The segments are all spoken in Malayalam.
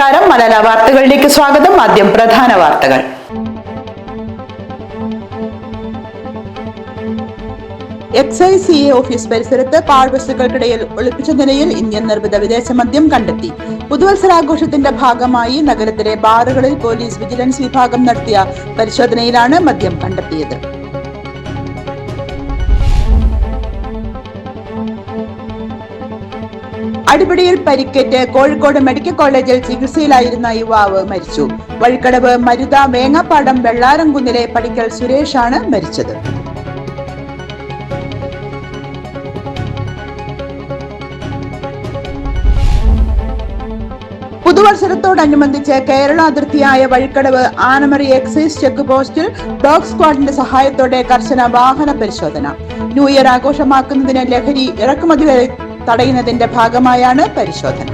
നമസ്കാരം. മലയാള വാർത്തകളിലേക്ക് സ്വാഗതം. ആദ്യം പ്രധാന വാർത്തകൾ. എക്സൈസ് സി എ ഓഫീസ് പരിസരത്ത് പാഴ്വസ്തുക്കൾക്കിടയിൽ ഒളിപ്പിച്ച നിലയിൽ ഇന്ത്യൻ നിർമ്മിത വിദേശ മദ്യം കണ്ടെത്തി. പുതുവത്സരാഘോഷത്തിന്റെ ഭാഗമായി നഗരത്തിലെ ബാറുകളിൽ പോലീസ് വിജിലൻസ് വിഭാഗം നടത്തിയ പരിശോധനയിലാണ് മദ്യം കണ്ടെത്തിയത്. അടിപിടിയിൽ പരിക്കേറ്റ് കോഴിക്കോട് മെഡിക്കൽ കോളേജിൽ ചികിത്സയിലായിരുന്ന യുവാവ് മരിച്ചു. വഴിക്കടവ് മരുത മേങ്ങാപ്പാടം വെള്ളാരംകുന്നിലെ പടിക്കൽ സുരേഷാണ് മരിച്ചത്. പുതുവത്സരത്തോടനുബന്ധിച്ച് കേരള അതിർത്തിയായ വഴിക്കടവ് ആനമറി എക്സൈസ് ചെക്ക് പോസ്റ്റിൽ ഡോഗ് സ്ക്വാഡിന്റെ സഹായത്തോടെ കർശന വാഹന പരിശോധന. ന്യൂ ഇയർ ആഘോഷമാക്കുന്നതിന് ലഹരി ഇറക്കുമതി തടയുന്നതിന്റെ ഭാഗമായാണ് പരിശോധന.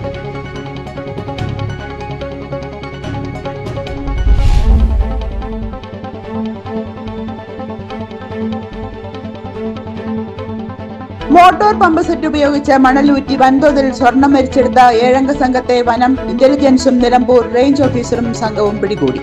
മോട്ടോർ പമ്പ് സെറ്റ് ഉപയോഗിച്ച് മണലൂറ്റി വൻതോതിൽ സ്വർണം മരിച്ചെടുത്ത ഏഴംഗ സംഘത്തെ വനം ഇന്റലിജൻസും നിലമ്പൂർ റേഞ്ച് ഓഫീസറും സംഘവും പിടികൂടി.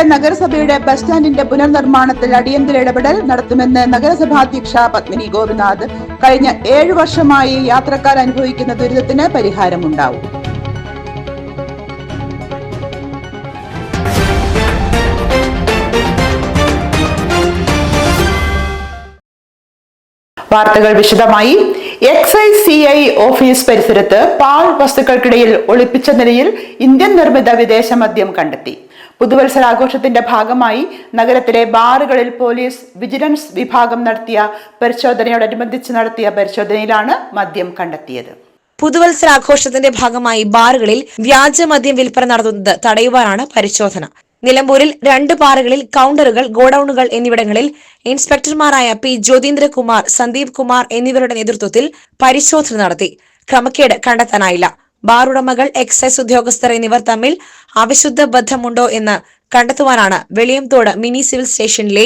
ചന്തക്കുന്നിലെ നഗരസഭയുടെ ബസ് സ്റ്റാൻഡിന്റെ പുനർനിർമ്മാണത്തിൽ അടിയന്തര ഇടപെടൽ നടത്തുമെന്ന് നഗരസഭാധ്യക്ഷ പത്മിനി ഗോപിനാഥ്. കഴിഞ്ഞ ഏഴു വർഷമായി യാത്രക്കാർ അനുഭവിക്കുന്ന ദുരിതത്തിന് പരിഹാരമുണ്ടാവും. വാർത്തകൾ വിശദമായി. എക്സൈസ് സി ഐ ഓഫീസ് പരിസരത്ത് പാൽ വസ്തുക്കൾക്കിടയിൽ ഒളിപ്പിച്ച നിലയിൽ ഇന്ത്യൻ നിർമ്മിത വിദേശ മദ്യം കണ്ടെത്തി. പുതുവത്സരാഘോഷത്തിന്റെ ഭാഗമായി നഗരത്തിലെ ബാറുകളിൽ പോലീസ് വിജിലൻസ് വിഭാഗം നടത്തിയ പരിശോധനയോടനുബന്ധിച്ച് നടത്തിയ പരിശോധനയിലാണ് മദ്യം കണ്ടെത്തിയത്. പുതുവത്സരാഘോഷത്തിന്റെ ഭാഗമായി ബാറുകളിൽ വ്യാജ മദ്യം വിൽപ്പന നടത്തുന്നത് തടയുവാനാണ് പരിശോധന. നിലമ്പൂരിൽ രണ്ട് ബാറുകളിൽ കൌണ്ടറുകൾ ഗോഡൌണുകൾ എന്നിവിടങ്ങളിൽ ഇൻസ്പെക്ടർമാരായ പി ജ്യോതീന്ദ്രകുമാർ സന്ദീപ് കുമാർ എന്നിവരുടെ നേതൃത്വത്തിൽ പരിശോധന നടത്തി. ക്രമക്കേട് കണ്ടെത്താനായില്ല. ബാർ ഉടമകൾ എക്സൈസ് ഉദ്യോഗസ്ഥർ എന്നിവർ തമ്മിൽ അവിശുദ്ധ ബന്ധമുണ്ടോ എന്ന് കണ്ടെത്തുവാനാണ് വെളിയംതോട് മിനി സിവിൽ സ്റ്റേഷനിലെ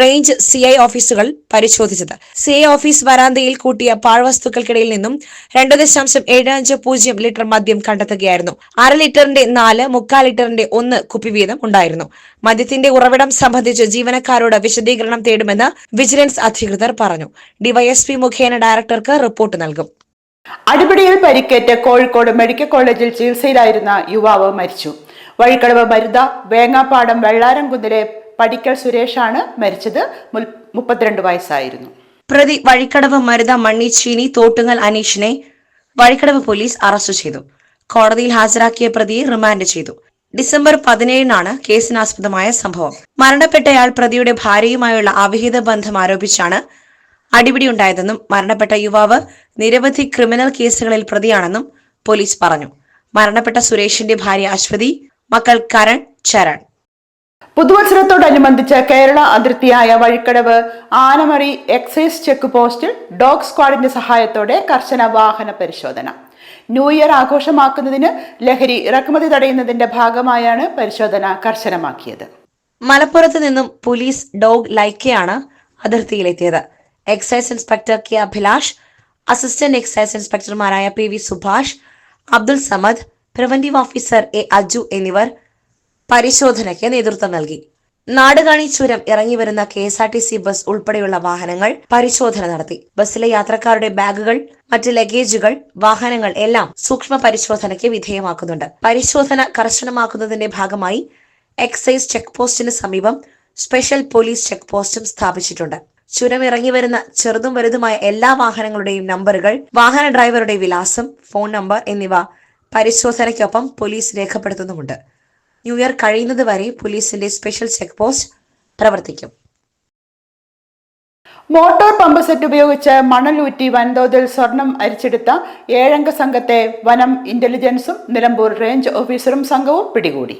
റേഞ്ച് സി ഐ ഓഫീസുകൾ പരിശോധിച്ചത്. സി ഐ ഓഫീസ് വരാന്തയിൽ കൂട്ടിയ പാഴ്വസ്തുക്കൾക്കിടയിൽ നിന്നും രണ്ട് ദശാംശം ഏഴ് അഞ്ച് പൂജ്യം ലിറ്റർ മദ്യം കണ്ടെത്തുകയായിരുന്നു. അര ലിറ്ററിന്റെ നാല് മുക്കാൽ ലിറ്ററിന്റെ ഒന്ന് കുപ്പി വീതം ഉണ്ടായിരുന്നു. മദ്യത്തിന്റെ ഉറവിടം സംബന്ധിച്ച് ജീവനക്കാരോട് വിശദീകരണം തേടുമെന്ന് വിജിലൻസ് അധികൃതർ പറഞ്ഞു. ഡിവൈഎസ്പി മുഖേന ഡയറക്ടർക്ക് റിപ്പോർട്ട് നൽകും. അടിപിടിയിൽ പരിക്കേറ്റ് കോഴിക്കോട് മെഡിക്കൽ കോളേജിൽ ചികിത്സയിലായിരുന്ന യുവാവ് മരിച്ചു. വഴിക്കടവ് മരുത വേങ്ങാപ്പാടം വെള്ളാരംകുന്നിലെ പടിക്കൽ സുരേഷാണ് മരിച്ചത്. മുപ്പത്തിരണ്ട് വയസ്സായിരുന്നു. പ്രതി വഴിക്കടവ് മരുത മണ്ണിച്ചീനി തോട്ടുങ്ങൽ അനീഷിനെ വഴിക്കടവ് പോലീസ് അറസ്റ്റ് ചെയ്തു. കോടതിയിൽ ഹാജരാക്കിയ പ്രതിയെ റിമാൻഡ് ചെയ്തു. ഡിസംബർ പതിനേഴിനാണ് കേസിനാസ്പദമായ സംഭവം. മരണപ്പെട്ടയാൾ പ്രതിയുടെ ഭാര്യയുമായുള്ള അവിഹിത ബന്ധം ആരോപിച്ചാണ് അടിപിടിയുണ്ടായതെന്നും മരണപ്പെട്ട യുവാവ് നിരവധി ക്രിമിനൽ കേസുകളിൽ പ്രതിയാണെന്നും പോലീസ് പറഞ്ഞു. മരണപ്പെട്ട സുരേഷിന്റെ ഭാര്യ അശ്വതി മക്കൾ കരൺ ചരൺ. പുതുവത്സരത്തോടനുബന്ധിച്ച് കേരള അതിർത്തിയായ വഴിക്കടവ് ആനമറി എക്സൈസ് ചെക്ക് പോസ്റ്റിൽ ഡോഗ് സ്ക്വാഡിന്റെ സഹായത്തോടെ കർശന വാഹന പരിശോധന. ന്യൂ ഇയർ ആഘോഷമാക്കുന്നതിന് ലഹരി ഇറക്കുമതി തടയുന്നതിന്റെ ഭാഗമായാണ് പരിശോധന കർശനമാക്കിയത്. മലപ്പുറത്ത് നിന്നും പോലീസ് ഡോഗ് ലൈക്കയാണ് അതിർത്തിയിലെത്തിയത്. Excise inspector K Abhilash assistant excise ഇൻസ്പെക്ടർമാരായ P V Subhash Abdul Samad preventive officer A Aju എന്നിവർ പരിശോധനയ്ക്ക് നേതൃത്വം നൽകി. നാടുകാണി ചുരം ഇറങ്ങി വരുന്ന K S R T C bus ഉൾപ്പെടെയുള്ള വാഹനങ്ങൾ പരിശോധന നടത്തി. ബസ്സിലെ യാത്രക്കാരുടെ ബാഗുകൾ മറ്റ് ലഗേജുകൾ വാഹനങ്ങൾ എല്ലാം സൂക്ഷ്മ പരിശോധനയ്ക്ക് വിധേയമാക്കുന്നുണ്ട്. പരിശോധന കർശനമാക്കുന്നതിന്റെ ഭാഗമായി എക്സൈസ് ചെക്ക് പോസ്റ്റിന് സമീപം സ്പെഷ്യൽ പോലീസ് ചെക്ക് പോസ്റ്റും സ്ഥാപിച്ചിട്ടുണ്ട്. ചുരം ഇറങ്ങി വരുന്ന ചെറുതും വലുതുമായ എല്ലാ വാഹനങ്ങളുടെയും നമ്പറുകൾ വാഹന ഡ്രൈവറുടെ വിലാസം ഫോൺ നമ്പർ എന്നിവ പരിശോധനയ്ക്കൊപ്പം പോലീസ് രേഖപ്പെടുത്തുന്നുമുണ്ട്. ന്യൂ ഇയർ കഴിയുന്നത് വരെ പോലീസിന്റെ സ്പെഷ്യൽ ചെക്ക് പോസ്റ്റ് പ്രവർത്തിക്കും. മോട്ടോർ പമ്പ് സെറ്റ് ഉപയോഗിച്ച് മണലൂറ്റി വൻതോതിൽ സ്വർണം അരിച്ചെടുത്ത ഏഴംഗ സംഘത്തെ വനം ഇന്റലിജൻസും നിലമ്പൂർ റേഞ്ച് ഓഫീസറും സംഘവും പിടികൂടി.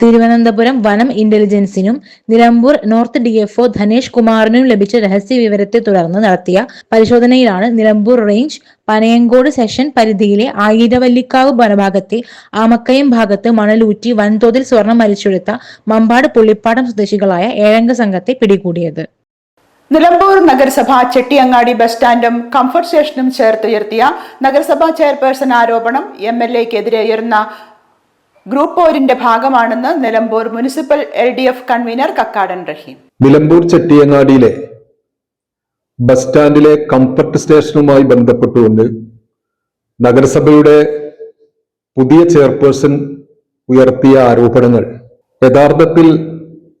തിരുവനന്തപുരം വനം ഇന്റലിജൻസിനും നിലമ്പൂർ നോർത്ത് ഡിഎഫ്ഒ ധനേഷ് കുമാറിനും ലഭിച്ച രഹസ്യ വിവരത്തെ തുടർന്ന് നടത്തിയ പരിശോധനയിലാണ് നിലമ്പൂർ റേഞ്ച് പനയങ്കോട് സെഷൻ പരിധിയിലെ ആയിരവല്ലിക്കാവ് വനഭാഗത്തെ ആമക്കയം ഭാഗത്ത് മണലൂറ്റി വൻതോതിൽ സ്വർണം മരിച്ചെടുത്ത മമ്പാട് പുള്ളിപ്പാടം സ്വദേശികളായ ഏഴംഗ സംഘത്തെ പിടികൂടിയത്. നിലമ്പൂർ നഗരസഭ ചെട്ടിയങ്ങാടി ബസ് സ്റ്റാൻഡും കംഫർട്ട് സ്റ്റേഷനും ചേർത്തുയർത്തിയ നഗരസഭാ ചെയർപേഴ്സൺ ആരോപണം എം എൽ എക്കെതിരെ ഉയർന്ന ഗ്രൂപ്പ് പോരിന്റെ ഭാഗമാണെന്ന് Nilambur municipal L D F convener Kakkadan Rahim. Nilambur ചെട്ടിയങ്ങാടിയിലെ bus സ്റ്റാൻഡിലെ കംഫർട്ട് സ്റ്റേഷനുമായി ബന്ധപ്പെട്ടുകൊണ്ട് നഗരസഭയുടെ പുതിയ ചെയർപേഴ്സൺ ഉയർത്തിയ ആരോപണങ്ങൾ. യഥാർത്ഥത്തിൽ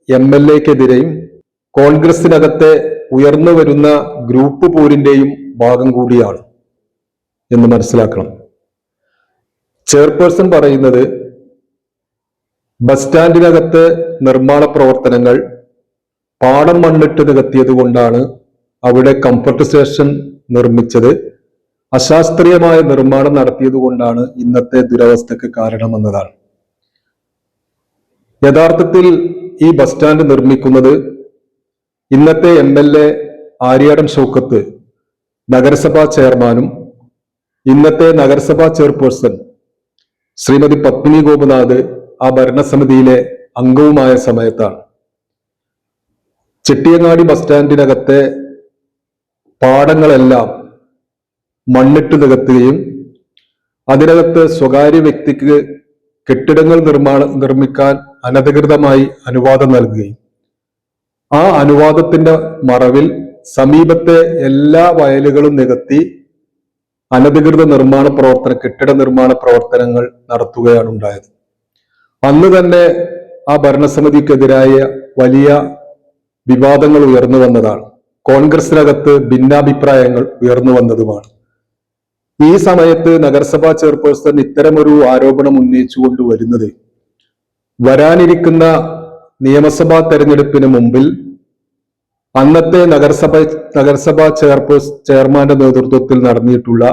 എം എൽ എക്കെതിരെയും കോൺഗ്രസിനകത്തെ ഉയർന്നു വരുന്ന ഗ്രൂപ്പ് പോരിന്റെയും ഭാഗം കൂടിയാണ് എന്ന് മനസ്സിലാക്കണം. ചെയർപേഴ്സൺ പറയുന്നത് ബസ് സ്റ്റാൻഡിനകത്ത് നിർമ്മാണ പ്രവർത്തനങ്ങൾ പാടം മണ്ണിട്ട് നികത്തിയത് കൊണ്ടാണ് അവിടെ കംഫർട്ട് സ്റ്റേഷൻ നിർമ്മിച്ചത്. അശാസ്ത്രീയമായ നിർമ്മാണം നടത്തിയത് കൊണ്ടാണ് ഇന്നത്തെ ദുരവസ്ഥക്ക് കാരണമെന്നതാണ് യഥാർത്ഥത്തിൽ ഈ ബസ് സ്റ്റാൻഡ് നിർമ്മിക്കുന്നത് ഇന്നത്തെ M L A Aryadan Shoukath നഗരസഭാ ചെയർമാനും ഇന്നത്തെ നഗരസഭാ ചെയർപേഴ്സൺ ശ്രീമതി പത്മിനി ഗോപനാഥ് ആ ഭരണസമിതിയിലെ അംഗവുമായ സമയത്താണ്. ചെട്ടിയങ്ങാടി ബസ് സ്റ്റാൻഡിനകത്തെ പാടങ്ങളെല്ലാം മണ്ണിട്ട് നികത്തുകയും അതിനകത്ത് സ്വകാര്യ വ്യക്തിക്ക് കെട്ടിടങ്ങൾ നിർമ്മാണ നിർമ്മിക്കാൻ അനധികൃതമായി അനുവാദം നൽകുകയും ആ അനുവാദത്തിന്റെ മറവിൽ സമീപത്തെ എല്ലാ വയലുകളും നികത്തി അനധികൃത നിർമ്മാണ പ്രവർത്തന കെട്ടിട നിർമ്മാണ പ്രവർത്തനങ്ങൾ നടത്തുകയാണ് ഉണ്ടായത്. അന്ന് തന്നെ ആ ഭരണസമിതിക്കെതിരായ വലിയ വിവാദങ്ങൾ ഉയർന്നു വന്നതാണ്. കോൺഗ്രസിനകത്ത് ഭിന്നാഭിപ്രായങ്ങൾ ഉയർന്നു വന്നതുമാണ്. ഈ സമയത്ത് നഗരസഭാ ചെയർപേഴ്സൺ ഇത്തരമൊരു ആരോപണം ഉന്നയിച്ചുകൊണ്ട് വരുന്നത് വരാനിരിക്കുന്ന നിയമസഭാ തെരഞ്ഞെടുപ്പിന് മുമ്പിൽ അന്നത്തെ നഗരസഭ നഗരസഭാ ചെയർപേഴ്സ് ചെയർമാന്റെ നേതൃത്വത്തിൽ നടന്നിട്ടുള്ള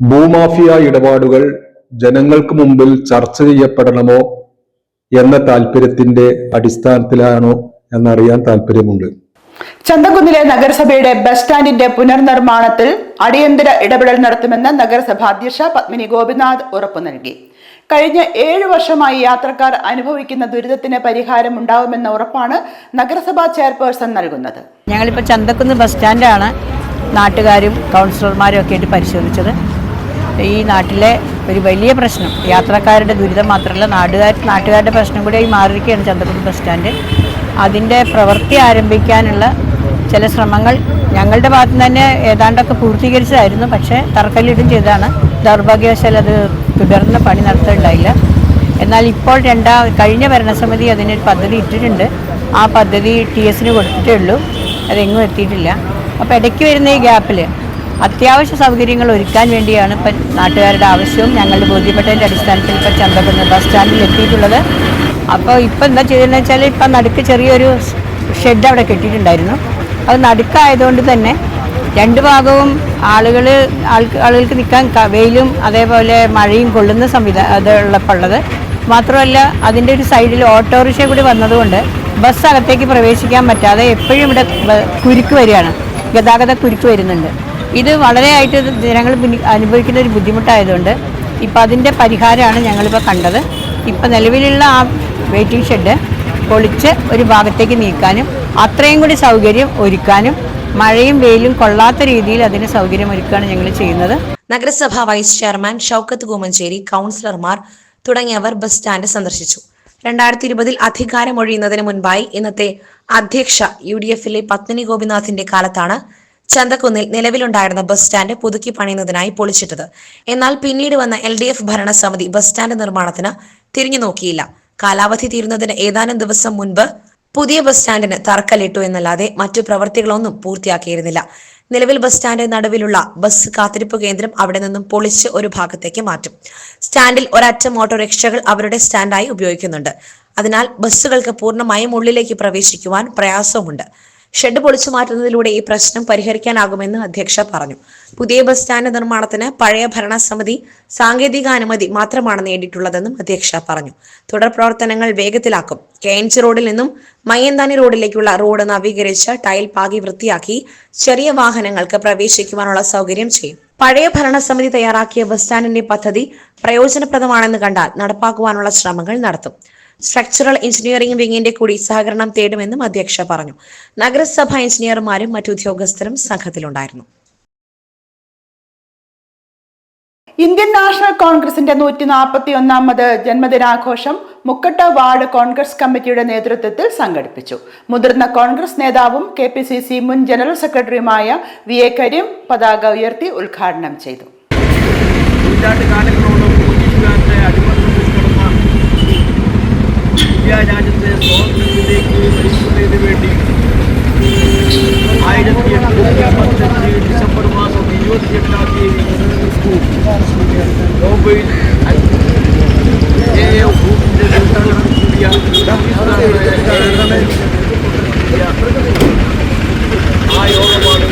ഭൂമാഫിയ ഇടപാടുകൾ ജനങ്ങൾക്ക് മുമ്പിൽ ചർച്ച ചെയ്യപ്പെടണമോ എന്ന താല്പര്യത്തിന്റെ അടിസ്ഥാനത്തിലാണോ എന്നറിയാൻ താല്പര്യമുണ്ട്. ചന്തകുന്നിലെ നഗരസഭയുടെ ബസ് സ്റ്റാൻഡിന്റെ പുനർനിർമ്മാണത്തിൽ അടിയന്തര ഇടപെടൽ നടത്തുമെന്ന് നഗരസഭ അധ്യക്ഷ പത്മിനി ഗോപിനാഥ് ഉറപ്പു നൽകി. കഴിഞ്ഞ ഏഴ് വർഷമായി യാത്രക്കാർ അനുഭവിക്കുന്ന ദുരിതത്തിന് പരിഹാരം ഉണ്ടാവുമെന്ന ഉറപ്പാണ് നഗരസഭാ ചെയർപേഴ്സൺ നൽകുന്നത്. ഞങ്ങളിപ്പോൾ ചന്തക്കുന്ന് ബസ് സ്റ്റാൻഡാണ് നാട്ടുകാരും കൗൺസിലർമാരും ഒക്കെ ആയിട്ട് പരിശോധിച്ചത്. ഈ നാട്ടിലെ ഒരു വലിയ പ്രശ്നം. യാത്രക്കാരുടെ ദുരിതം മാത്രമല്ല നാട്ടുകാർ നാട്ടുകാരുടെ പ്രശ്നം കൂടി ആയി മാറിയിരിക്കുകയാണ് ചന്തക്കുന്ന് ബസ് സ്റ്റാൻഡ്. അതിന്റെ പ്രവൃത്തി ആരംഭിക്കാനുള്ള ചില ശ്രമങ്ങൾ ഞങ്ങളുടെ ഭാഗത്തു നിന്ന് തന്നെ ഏതാണ്ടൊക്കെ പൂർത്തീകരിച്ചതായിരുന്നു. പക്ഷേ തറക്കല്ലിടും ചെയ്താണ് ദൗർഭാഗ്യവശാൽ അത് തുടർന്ന് പണി നടത്തുന്നുണ്ടായില്ല എന്നാൽ ഇപ്പോൾ രണ്ടാ കഴിഞ്ഞ ഭരണസമിതി അതിനൊരു പദ്ധതി ഇട്ടിട്ടുണ്ട്. ആ പദ്ധതി ടി എസിന് കൊടുത്തിട്ടേ ഉള്ളൂ. അതെങ്ങും എത്തിയിട്ടില്ല. അപ്പോൾ ഇടയ്ക്ക് വരുന്ന ഈ ഗ്യാപ്പിൽ അത്യാവശ്യ സൗകര്യങ്ങൾ ഒരുക്കാൻ വേണ്ടിയാണ് ഇപ്പം നാട്ടുകാരുടെ ആവശ്യവും ഞങ്ങളുടെ ബോധ്യപ്പെട്ടതിന്റെ അടിസ്ഥാനത്തിൽ ഇപ്പം ചന്തക്കുന്ന് ബസ് സ്റ്റാൻഡിൽ എത്തിയിട്ടുള്ളത്. അപ്പോൾ ഇപ്പം എന്താ ചെയ്തതെന്ന് വെച്ചാൽ ഇപ്പം നടുക്ക് ചെറിയൊരു ഷെഡ് അവിടെ കെട്ടിയിട്ടുണ്ടായിരുന്നു. അത് നടുക്കായതുകൊണ്ട് തന്നെ രണ്ട് ഭാഗവും ആളുകൾ ആളുകൾക്ക് നിൽക്കാൻ വെയിലും അതേപോലെ മഴയും കൊള്ളുന്ന സംവിധാനം അത് ഉള്ളപ്പോൾ ഉള്ളത്. മാത്രമല്ല അതിന്റെ ഒരു സൈഡിൽ ഓട്ടോറിക്ഷ കൂടി വന്നതുകൊണ്ട് ബസ് അകത്തേക്ക് പ്രവേശിക്കാൻ പറ്റാതെ എപ്പോഴും ഇവിടെ കുരുക്ക് വരികയാണ്. ഗതാഗത കുരുക്ക് വരുന്നുണ്ട്. ഇത് വളരെയായിട്ട് ജനങ്ങൾ അനുഭവിക്കുന്ന ഒരു ബുദ്ധിമുട്ടായതുകൊണ്ട് ഇപ്പം അതിന്റെ പരിഹാരമാണ് ഞങ്ങളിപ്പോൾ കണ്ടത്. ഇപ്പം നിലവിലുള്ള ആ വെയിറ്റിംഗ് ഷെഡ് പൊളിച്ച് ഒരു ഭാഗത്തേക്ക് നീക്കാനും അത്രയും കൂടി സൗകര്യം ഒരുക്കാനും മഴയും വെയിലും കൊള്ളാത്ത രീതിയിൽ അതിന് സൗകര്യം ഒരുക്കുകയാണ് ഞങ്ങൾ ചെയ്യുന്നത്. നഗരസഭാ വൈസ് ചെയർമാൻ ഷൗക്കത്ത് കൂമഞ്ചേരി കൗൺസിലർമാർ തുടങ്ങിയവർ ബസ് സ്റ്റാൻഡ് സന്ദർശിച്ചു. രണ്ടായിരത്തി ഇരുപതിൽ അധികാരമൊഴിയുന്നതിന് മുൻപായി ഇന്നത്തെ അധ്യക്ഷ യു ഡി എഫിലെ പത്മിനി ഗോപിനാഥിന്റെ കാലത്താണ് ചന്തക്കുന്നിൽ നിലവിലുണ്ടായിരുന്ന ബസ് സ്റ്റാൻഡ് പുതുക്കി പണിയുന്നതിനായി പൊളിച്ചിട്ടത്. എന്നാൽ പിന്നീട് വന്ന എൽ ഡി എഫ് ഭരണസമിതി ബസ് സ്റ്റാൻഡ് നിർമ്മാണത്തിന് തിരിഞ്ഞു നോക്കിയില്ല. കാലാവധി തീരുന്നതിന് ഏതാനും ദിവസം മുൻപ് പുതിയ ബസ് സ്റ്റാൻഡിന് തറക്കല്ലിട്ടു എന്നല്ലാതെ മറ്റു പ്രവർത്തികളൊന്നും പൂർത്തിയാക്കിയിരുന്നില്ല. നിലവിൽ ബസ് സ്റ്റാൻഡ് നടുവിലുള്ള ബസ് കാത്തിരിപ്പ് കേന്ദ്രം അവിടെ നിന്നും പൊളിച്ച് ഒരു ഭാഗത്തേക്ക് മാറ്റും. സ്റ്റാൻഡിൽ ഒരറ്റം ഓട്ടോറിക്ഷകൾ അവരുടെ സ്റ്റാൻഡായി ഉപയോഗിക്കുന്നുണ്ട്. അതിനാൽ ബസ്സുകൾക്ക് പൂർണമായും ഉള്ളിലേക്ക് പ്രവേശിക്കുവാൻ പ്രയാസവുമുണ്ട്. ഷെഡ് പൊളിച്ചു മാറ്റുന്നതിലൂടെ ഈ പ്രശ്നം പരിഹരിക്കാനാകുമെന്ന് അധ്യക്ഷ പറഞ്ഞു. പുതിയ ബസ് സ്റ്റാൻഡ് നിർമ്മാണത്തിന് പഴയ ഭരണസമിതി സാങ്കേതിക അനുമതി മാത്രമാണ് നേടിയിട്ടുള്ളതെന്നും അധ്യക്ഷ പറഞ്ഞു. തുടർ പ്രവർത്തനങ്ങൾ വേഗത്തിലാക്കും. കെ എൻ റോഡിൽ നിന്നും മയ്യന്താനി റോഡിലേക്കുള്ള റോഡ് നവീകരിച്ച് ടൈൽ പാകി വൃത്തിയാക്കി ചെറിയ വാഹനങ്ങൾക്ക് പ്രവേശിക്കുവാനുള്ള സൗകര്യം ചെയ്യും. പഴയ ഭരണസമിതി തയ്യാറാക്കിയ ബസ് സ്റ്റാൻഡിന്റെ പദ്ധതി പ്രയോജനപ്രദമാണെന്ന് കണ്ടാൽ നടപ്പാക്കുവാനുള്ള ശ്രമങ്ങൾ നടത്തും. സ്ട്രക്ചറൽ എഞ്ചിനീയറിംഗ് വിങ്ങിന്റെ കൂടി സഹകരണം തേടുമെന്നും അധ്യക്ഷ പറഞ്ഞു. നഗരസഭ എഞ്ചിനീയർമാരും മറ്റു ഉദ്യോഗസ്ഥരും സംഘത്തിലുണ്ടായിരുന്നു. ഇന്ത്യൻ നാഷണൽ കോൺഗ്രസിന്റെ നൂറ്റി നാൽപ്പത്തി ഒന്നാമത് ജന്മദിനാഘോഷം മുക്കട്ട വാർഡ് കോൺഗ്രസ് കമ്മിറ്റിയുടെ നേതൃത്വത്തിൽ സംഘടിപ്പിച്ചു. മുതിർന്ന കോൺഗ്രസ് നേതാവും കെ പി സി സി മുൻ ജനറൽ സെക്രട്ടറിയുമായ വി എ കരീം പതാക ഉയർത്തി ഉദ്ഘാടനം ചെയ്തു. രാജ്യത്തെ സ്വാതന്ത്ര്യത്തിലേക്ക് നയിക്കുന്നതിന് വേണ്ടി ആയിരത്തി എണ്ണൂറ്റി അമ്പത്തഞ്ച് ഡിസംബർ മാസം ഇരുപത്തിയെട്ടാം തീയതി ബോംബെയിൽ എ എ ഗ്രൂപ്പിന്റെ നേതൃത്വത്തിൽ കൂടിയ ബ്രിട്ടീഷുകാരുടെ ആ യോഗമാണ്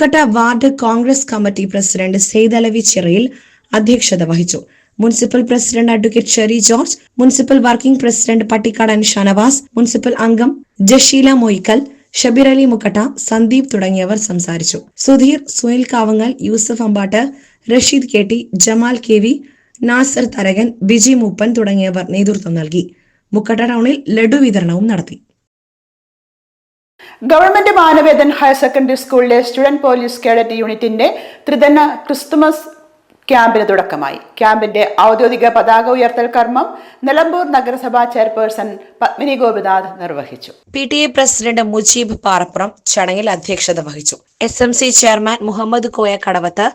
Mukkatta ward Congress committee president Sayed Alavi Chirayil അധ്യക്ഷത വഹിച്ചു. Municipal president advocate Sherry George municipal working president Pattikkadan Shanavas municipal അംഗം ജഷീല മൊയ്ക്കൽ ഷബീർ അലി മുക്കട്ട സന്ദീപ് തുടങ്ങിയവർ സംസാരിച്ചു. Sudheer Sunil Kavangal Yusuf Ambatt Rasheed K T Jamal K V Nasar Tharakan Biji Mooppan തുടങ്ങിയവർ നേതൃത്വം നൽകി. മുക്കട്ട ടൗണിൽ ലഡു വിതരണവും നടത്തി. ഗവൺമെന്റ് മാനവേദൻ ഹയർ സെക്കൻഡറി സ്കൂളിലെ സ്റ്റുഡന്റ് പോലീസ് കേഡറ്റ് യൂണിറ്റിന്റെ ത്രിതന ക്രിസ്തുമസ് ക്യാമ്പിന് തുടക്കമായി. ക്യാമ്പിന്റെ ഔദ്യോഗിക പതാക ഉയർത്തൽ കർമ്മം നിലമ്പൂർ നഗരസഭാ ചെയർപേഴ്സൺ പത്മിനി ഗോപിനാഥ് നിർവഹിച്ചു. P T A president Mujeeb Parappuram ചടങ്ങിൽ അധ്യക്ഷത വഹിച്ചു. S M C chairman Muhammad Koya Kadavath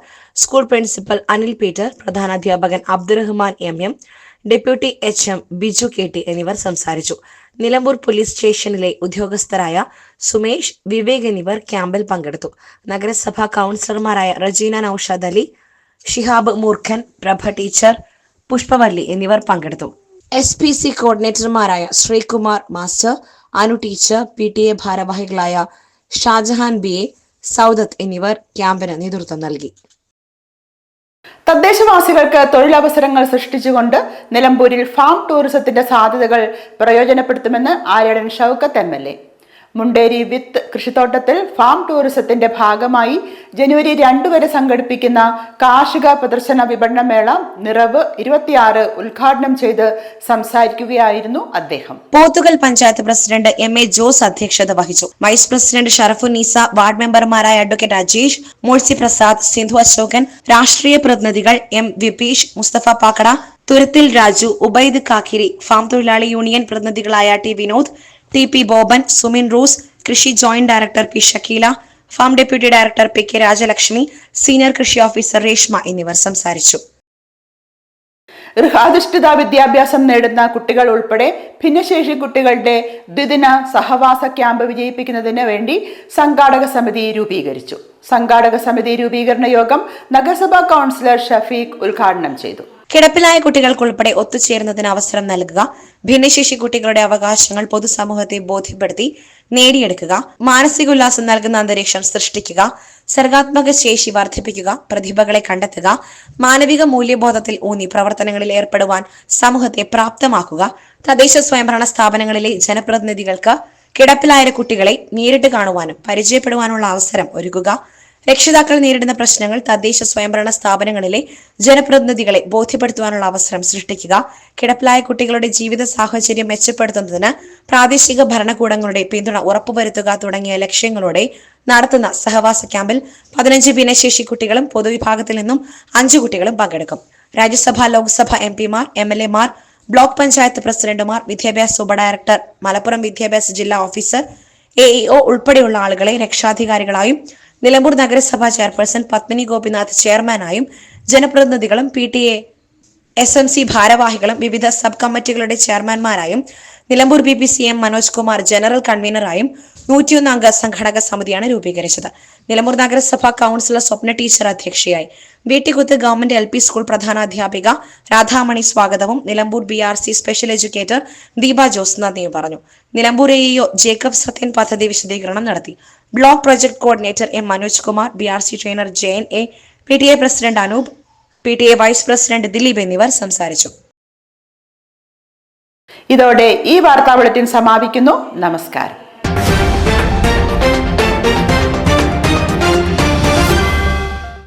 school principal Anil Peter പ്രധാനാധ്യാപകൻ Abdurahman M M deputy H M Biju K T എന്നിവർ സംസാരിച്ചു. നിലമ്പൂർ പോലീസ് സ്റ്റേഷനിലെ ഉദ്യോഗസ്ഥരായ സുമേഷ് വിവേക് എന്നിവർ ക്യാമ്പിൽ പങ്കെടുത്തു. നഗരസഭാ കൗൺസിലർമാരായ റജീന നൌഷാദ് അലി ഷിഹാബ് മൂർഖൻ പ്രഭ ടീച്ചർ പുഷ്പവല്ലി എന്നിവർ പങ്കെടുത്തു. S P C കോർഡിനേറ്റർമാരായ Sreekumar master Anu teacher P T A ഭാരവാഹികളായ ഷാജഹാൻ ബി എ സൗദത്ത് എന്നിവർ ക്യാമ്പിന് നേതൃത്വം നൽകി. തദ്ദേശവാസികൾക്ക് തൊഴിലവസരങ്ങൾ സൃഷ്ടിച്ചുകൊണ്ട് നിലമ്പൂരിൽ ഫാം ടൂറിസത്തിന്റെ സാധ്യതകൾ പ്രയോജനപ്പെടുത്തുമെന്ന് Aryadan Shoukath M L A. Munderi വിത്ത് കൃഷിത്തോട്ടത്തിൽ ഫാം ടൂറിസത്തിന്റെ ഭാഗമായി ജനുവരി രണ്ടു വരെ സംഘടിപ്പിക്കുന്ന കാർഷിക പ്രദർശന വിപണന മേള നിറവ് ഇരുപത്തിയാറ് ഉദ്ഘാടനം ചെയ്ത് സംസാരിക്കുകയായിരുന്നു അദ്ദേഹം. Pothukal panchayat president M A Jose അധ്യക്ഷത വഹിച്ചു. വൈസ് പ്രസിഡന്റ് ഷറഫുന്നീസ വാർഡ് മെമ്പർമാരായ അഡ്വക്കേറ്റ് അജീഷ് മോഴ്സി പ്രസാദ് സിന്ധു അശോകൻ രാഷ്ട്രീയ പ്രതിനിധികൾ എം വിപീഷ് മുസ്തഫ പാക്കട തുരത്തിൽ രാജു ഉബൈദ് കാക്കിരി ഫാം തൊഴിലാളി union പ്രതിനിധികളായ T Vinod T P Boban Sumin Roos കൃഷി joint director P Shakeela farm deputy director P K Rajalakshmi senior കൃഷി ഓഫീസർ രേഷ്മ എന്നിവർ സംസാരിച്ചു. ഗൃഹാധിഷ്ഠിത വിദ്യാഭ്യാസം നേടുന്ന കുട്ടികൾ ഉൾപ്പെടെ ഭിന്നശേഷി കുട്ടികളുടെ ദ്വിദിന സഹവാസ ക്യാമ്പ് വിജയിപ്പിക്കുന്നതിന് വേണ്ടി സംഘാടക സമിതി രൂപീകരിച്ചു. സംഘാടക സമിതി രൂപീകരണ യോഗം നഗരസഭാ കൗൺസിലർ ഷഫീഖ് ഉദ്ഘാടനം ചെയ്തു. കിടപ്പിലായ കുട്ടികൾക്കുൾപ്പെടെ ഒത്തുചേരുന്നതിന് അവസരം നൽകുക. ഭിന്നശേഷി കുട്ടികളുടെ അവകാശങ്ങൾ പൊതുസമൂഹത്തെ ബോധ്യപ്പെടുത്തി നേടിയെടുക്കുക. മാനസിക ഉല്ലാസം നൽകുന്ന അന്തരീക്ഷം സൃഷ്ടിക്കുക. സർഗാത്മക ശേഷി വർദ്ധിപ്പിക്കുക. പ്രതിഭകളെ കണ്ടെത്തുക. മാനവിക മൂല്യബോധത്തിൽ ഊന്നി പ്രവർത്തനങ്ങളിൽ ഏർപ്പെടുവാൻ സമൂഹത്തെ പ്രാപ്തമാക്കുക. തദ്ദേശ സ്വയംഭരണ സ്ഥാപനങ്ങളിലെ ജനപ്രതിനിധികൾക്ക് കിടപ്പിലായ കുട്ടികളെ നേരിട്ട് കാണുവാനും പരിചയപ്പെടുവാനുള്ള അവസരം ഒരുക്കുക. രക്ഷിതാക്കൾ നേരിടുന്ന പ്രശ്നങ്ങൾ തദ്ദേശ സ്വയംഭരണ സ്ഥാപനങ്ങളിലെ ജനപ്രതിനിധികളെ ബോധ്യപ്പെടുത്തുവാനുള്ള അവസരം സൃഷ്ടിക്കുക കിടപ്പിലായ കുട്ടികളുടെ ജീവിത സാഹചര്യം മെച്ചപ്പെടുത്തുന്നതിന് പ്രാദേശിക ഭരണകൂടങ്ങളുടെ പിന്തുണ ഉറപ്പുവരുത്തുക തുടങ്ങിയ ലക്ഷ്യങ്ങളോടെ നടത്തുന്ന സഹവാസ ക്യാമ്പിൽ പതിനഞ്ച് ഭിന്നശേഷി കുട്ടികളും പൊതുവിഭാഗത്തിൽ നിന്നും അഞ്ചു കുട്ടികളും പങ്കെടുക്കും. രാജ്യസഭ ലോക്സഭ എം പിമാർ എം എൽ എമാർ ബ്ലോക്ക് പഞ്ചായത്ത് പ്രസിഡന്റുമാർ വിദ്യാഭ്യാസ ഉപഡയറക്ടർ മലപ്പുറം വിദ്യാഭ്യാസ ജില്ലാ ഓഫീസർ എഇഒ ഇഒ ഉൾപ്പെടെയുള്ള ആളുകളെ രക്ഷാധികാരികളായും നിലമ്പൂർ നഗരസഭാ ചെയർപേഴ്സൺ പത്മിനി ഗോപിനാഥ് ചെയർമാനായും ജനപ്രതിനിധികളും P T A S M C ഭാരവാഹികളും വിവിധ സബ് കമ്മിറ്റികളുടെ ചെയർമാൻമാരായും Nilambur B P C M Manoj Kumar general കൺവീനറായും നൂറ്റിയൊന്ന് അംഗ സംഘടക സമിതിയാണ് രൂപീകരിച്ചത്. നിലമ്പൂർ നഗരസഭ കൌൺസിലർ സ്വപ്ന ടീച്ചർ അധ്യക്ഷയായി. Veettikkuth government L P school പ്രധാനാധ്യാപിക Radhamani സ്വാഗതവും Nilambur B R C special educator Deepa Jose നന്ദിയും പറഞ്ഞു. നിലമ്പൂർ എ ജേക്കബ് സത്യൻ പദ്ധതി വിശദീകരണം നടത്തി. Block project coordinator M Manoj Kumar B R C trainer Jayan A P T A president Anoop P T A vice president Dileep എന്നിവർ സംസാരിച്ചു. ഇതോടെ ഈ വാർത്താ ബുള്ളറ്റിൻ സമാപിക്കുന്നു. നമസ്കാരം.